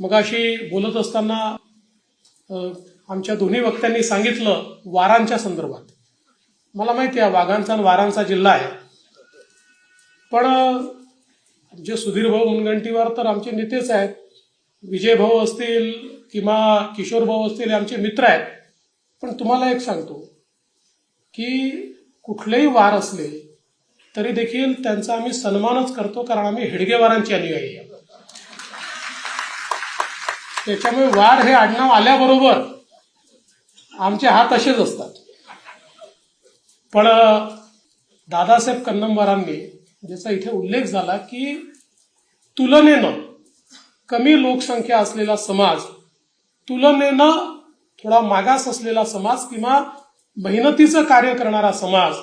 मगाशी बोलत असताना आमच्या दोन्ही वक्त्यांनी सांगितलं वारांच्या संदर्भात. मला माहिती आहे वाघांचा आणि वारांचा जिल्हा आहे. पण जे सुधीर भाऊ मुनगंटीवार तर आमचे नेतेच आहेत. विजय भाऊ असतील किंवा किशोर भाऊ असतील आमचे मित्र आहेत. पण तुम्हाला एक सांगतो की कुठलेही वार असले तरी देखील त्यांचा आम्ही सन्मानच करतो कारण आम्ही हेडगेवारांची अनुयायी आहे त्याच्यामुळे वार हे आडनाव आल्याबरोबर आमचे हात असेच असतात. पण दादासाहेब कन्नंबरांनी ज्याचा इथे उल्लेख झाला की तुलनेनं कमी लोकसंख्या असलेला समाज तुलनेनं थोडा मागास असलेला समाज किंवा मेहनतीचं कार्य करणारा समाज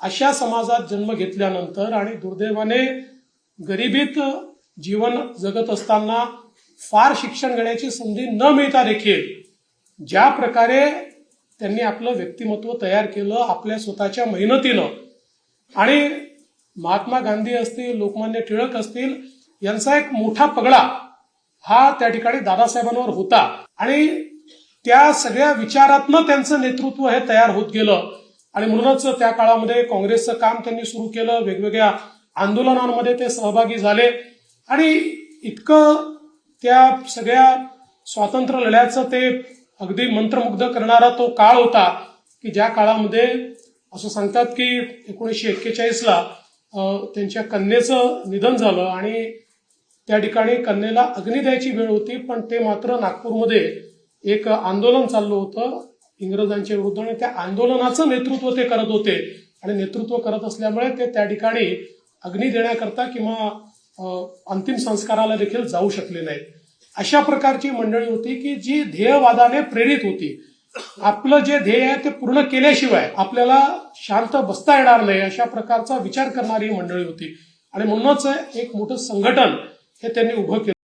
अशा समाजात जन्म घेतल्यानंतर आणि दुर्दैवाने गरिबीत जीवन जगत असताना फार शिक्षण घेण्याची संधी न मिळता देखील ज्या प्रकारे त्यांनी आपलं व्यक्तिमत्व तयार केलं आपल्या स्वतःच्या मेहनतीनं. आणि महात्मा गांधी असतील लोकमान्य टिळक असतील यांचा एक मोठा पगडा हा त्या ठिकाणी दादासाहेबांवर होता. आणि त्या सगळ्या विचारातनं त्यांचं नेतृत्व हे तयार होत गेलं. आणि म्हणूनच त्या काळामध्ये काँग्रेसचं काम त्यांनी सुरू केलं वेगवेगळ्या आंदोलनांमध्ये ते सहभागी झाले. आणि इतकं त्या सगळ्या स्वातंत्र्य लढ्याचं ते अगदी मंत्रमुग्ध करणारा तो काळ होता की ज्या काळामध्ये असं सांगतात की एकोणीसशे एक्केचाळीसला त्यांच्या कन्येचं निधन झालं आणि त्या ठिकाणी कन्येला अग्नी द्यायची वेळ होती पण ते मात्र नागपूरमध्ये एक आंदोलन चाललं होतं. इंग्रजांच्या विरुद्ध आणि त्या आंदोलनाचं नेतृत्व ते करत होते. आणि नेतृत्व करत असल्यामुळे ते त्या ठिकाणी अग्नी देण्याकरता किंवा अंतिम संस्काराला देखील जाऊ शकले नाहीत. अशा प्रकारची मंडळी होती की जी ध्येयवादाने प्रेरित होती. आपलं जे ध्येय आहे ते पूर्ण केल्याशिवाय आपल्याला शांत बसता येणार नाही अशा प्रकारचा विचार करणारी मंडळी होती. आणि म्हणूनच एक मोठं संघटन हे त्यांनी उभं केलं.